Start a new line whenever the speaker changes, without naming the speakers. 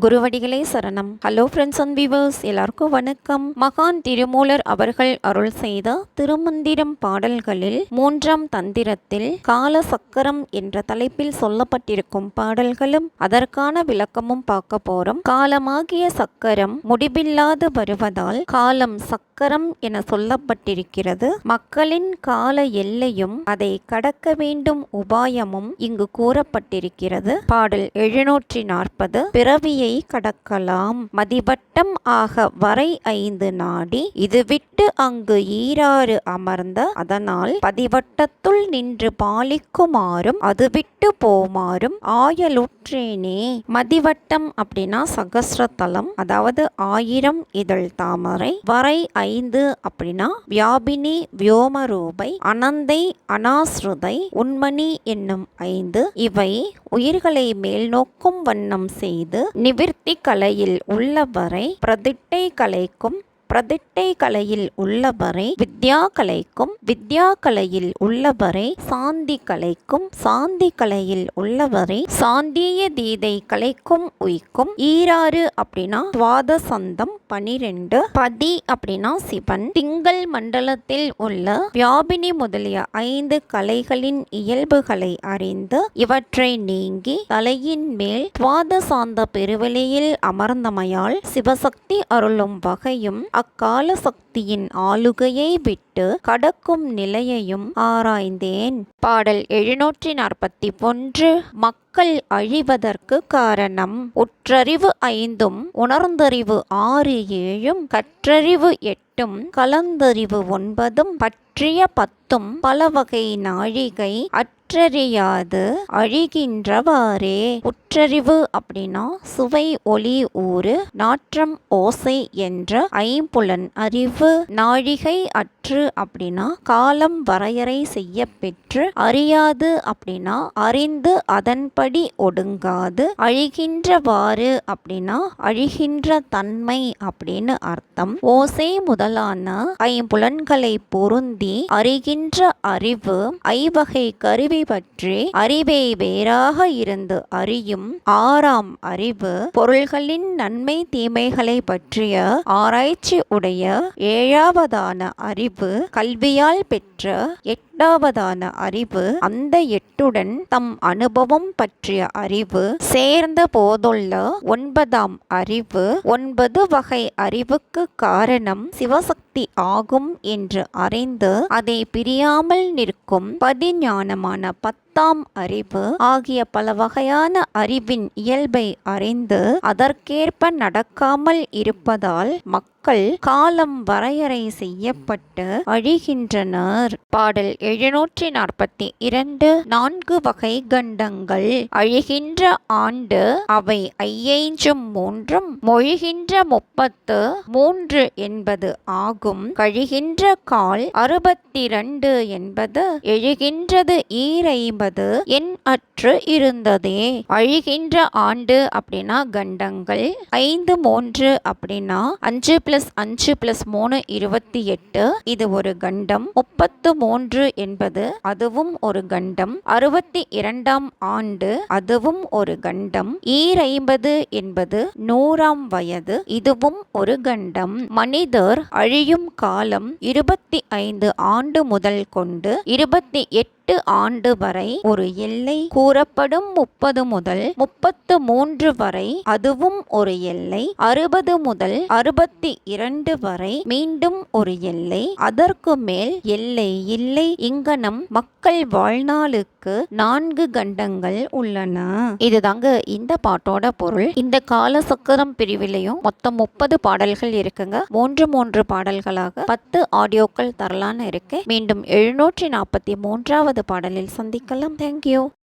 குருவடிகளே சரணம். Hello friends and viewers எல்லாருக்கும் வணக்கம். மகான் திருமூலர் அவர்கள் அருள் செய்த திருமந்திரம் பாடல்களில் மூன்றாம் தந்திரத்தில் கால சக்கரம் என்ற தலைப்பில் சொல்லப்பட்டிருக்கும் பாடல்களும் அதற்கான விளக்கமும் பார்க்க போறோம். காலமாகிய சக்கரம் முடிவில்லாது வருவதால் காலம் சக்கரம் என சொல்லப்பட்டிருக்கிறது. மக்களின் கால எல்லையும் அதை கடக்க வேண்டும் உபாயமும் இங்கு கூறப்பட்டிருக்கிறது. பாடல் எழுநூற்றி நாற்பது பிறவியை கடக்கலாம். மதிவட்டம் ஆக வரை ஐந்து நாடி இது விட்டு அங்கு ஈராறு அமர்ந்த அதனால் பதிவட்டத்துள் நின்று பாலிக்குமாறும் அது விட்டு போமாறும் ஆயலுற்றேனே. மதிவட்டம் அப்படின்னா சகசிரத்தலம் அதாவது ஆயிரம் இதழ் தாமரை வரை ஐ ஐந்து அப்படின்னா வியாபினி வியோமரூபை அனந்தை அனாஸ்ருதை உண்மணி என்னும் ஐந்து இவை உயிர்களை மேல் நோக்கும் வண்ணம் செய்து நிவிர்த்தி கலையில் உள்ளவரை பிரதிட்டை கலைக்கும் பிரதிட்டை கலையில் உள்ளவரை வித்யா கலைக்கும் வித்யா கலையில் உள்ளவரை சாந்தி கலைக்கும் சாந்தி கலையில் உள்ளவரை சாந்திய தீதை கலைக்கும் உய்க்கும் ஈராறு அப்படின்னா துவாத சந்தம் பனிரெண்டு பதி அப்படின்னா சிவன் திங்கள் மண்டலத்தில் உள்ள வியாபினி முதலிய ஐந்து கலைகளின் இயல்புகளை அறிந்து இவற்றை நீங்கி தலையின் மேல் துவாத சாந்த பெருவெளியில் அமர்ந்தமையால் சிவசக்தி அருளும் வகையும் அக்கால சக்தியின் ஆளுகையை விட்டு கடக்கும் நிலையையும் ஆராய்ந்தேன். பாடல் எழுநூற்றி நாற்பத்தி ஒன்று மக்கள் அழிவதற்கு காரணம். உற்றறிவு ஐந்தும் உணர்ந்தறிவு ஆறு ஏழும் கற்றறிவு எட்டும் கலந்தறிவு ஒன்பதும் பற்றிய பத்தும் பல வகை நாழிகை அற்றறியாது அழிகின்றவாறே. உற்றறிவு அப்படின்னா சுவை ஒளி ஊறு நாற்றம் ஓசை என்ற ஐம்புலன் அறிவு. நாழிகை அற்று அப்படின்னா காலம் வரையறை செய்ய பெற்று அறியாது அப்படின்னா அறிந்து அதன்படி ஒடுங்காது. அழிகின்றவாறு அப்படின்னா அழிகின்ற தன்மை அப்படின்னு அர்த்தம். ஓசை முதலான ஐம்புலன்களை பொருந்தி அறிகின்ற அறிவு ஐவகை கருவி பற்றி அறிவை வேறாக இருந்து அறியும் ஆறாம் அறிவு பொருள்களின் நன்மை தீமைகளை பற்றிய ஆராய்ச்சி உடைய ஏழாவதான அறிவு கல்வியால் பெற்ற எட்டு எட்டாவதான அறிவு அந்த எட்டுடன் தம் அனுபவம் பற்றிய அறிவு சேர்ந்த போதுள்ள ஒன்பதாம் அறிவு ஒன்பது வகை அறிவுக்கு காரணம் சிவசக்தி ஆகும் என்று அறிந்து அதை பிரியாமல் நிற்கும் பதிஞானமான பத்தாம் அறிவு ஆகிய பல வகையான அறிவின் இயல்பை அறிந்து அதற்கேற்ப நடக்காமல் இருப்பதால் மக்கள் காலம் வரையறை செய்யப்பட்டு அழிகின்றனர். பாடல் எழுநூற்றி நாற்பத்தி இரண்டு நான்கு வகை கண்டங்கள். அழிகின்ற ஆண்டு அவை ஐயைஞ்சும் மூன்றும் மொழிகின்ற முப்பத்து மூன்று என்பது ஆகும். கழிகின்ற கால் அறுபத்தி இரண்டு என்பது எழுகின்றது என்பது என் அற்று இருந்ததே. அழிகின்ற ஆண்டு அப்படின்னா கண்டங்கள். ஐந்து மூன்று அப்படின்னா அஞ்சு பிளஸ் அஞ்சு பிளஸ் மூணு இருபத்தி எட்டு. இது ஒரு கண்டம். முப்பத்து மூன்று என்பது அதுவும் ஒரு கண்டம். அறுபத்தி இரண்டாம் ஆண்டு அதுவும் ஒரு கண்டம். ஈரைம்பது என்பது நூறாம் வயது. இதுவும் ஒரு கண்டம். மனிதர் அழியும் காலம் இருபத்தி ஐந்து ஆண்டு முதல் கொண்டு இருபத்தி எட்டு எட்டு ஆண்டு வரை ஒரு எல்லை கூறப்படும் முப்பது முதல் முப்பத்து மூன்று வரை அதுவும் ஒரு எல்லை அறுபது முதல் அறுபத்தி இரண்டு வரை மீண்டும் ஒரு எல்லை. அதற்கு மேல் எல்லை இல்லை. இங்கனம் மக்கள் வாழ்நாளுக்கு நான்கு கண்டங்கள் உள்ளன. இதுதாங்க இந்த பாட்டோட பொருள். இந்த கால சக்கரம் பிரிவிலையும் மொத்தம் முப்பது பாடல்கள் இருக்குங்க. மூன்று மூன்று பாடல்களாக பத்து ஆடியோக்கள் தரலான்னு இருக்கு மீண்டும் எழுநூற்றி நாற்பத்தி மூன்றாவது பாடலில் சந்திக்கலாம். தேங்க்யூ